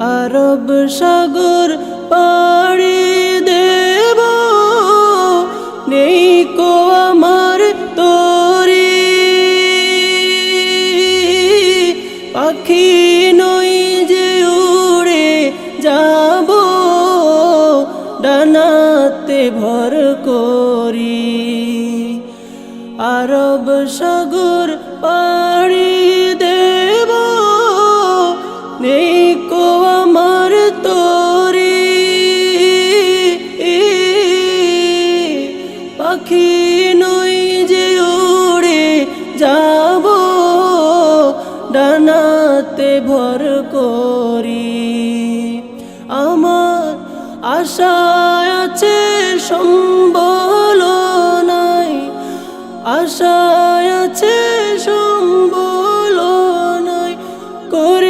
আরব সাগর পাড়ি দেব। নেই কো আমার তোরি। পাখি নই যে উড়ে যাব, ডানাতে ভর করি। আরব সাগর পাড়ি দেব পাখি নই যে উড়ে যাব ডানাতে ভর করি। আমার আশা আছে সম্বল নাই আশা আছে সম্বল নাই করে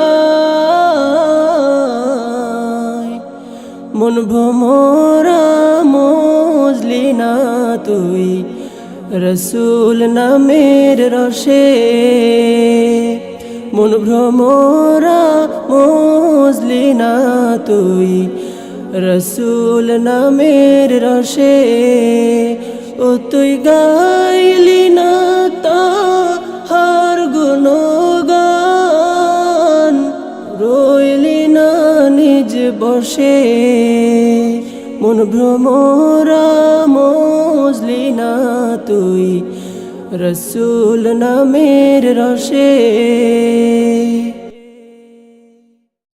মন ভ্রমরা মজলি না তুই, রসুল নামের রসে। মন ভ্রমরা মজলি না তুই, রসুল নামের রসে। ও তুই গাইলি বসে মন ভ্রমরা মজলি না তুই রসুল নামের রসে।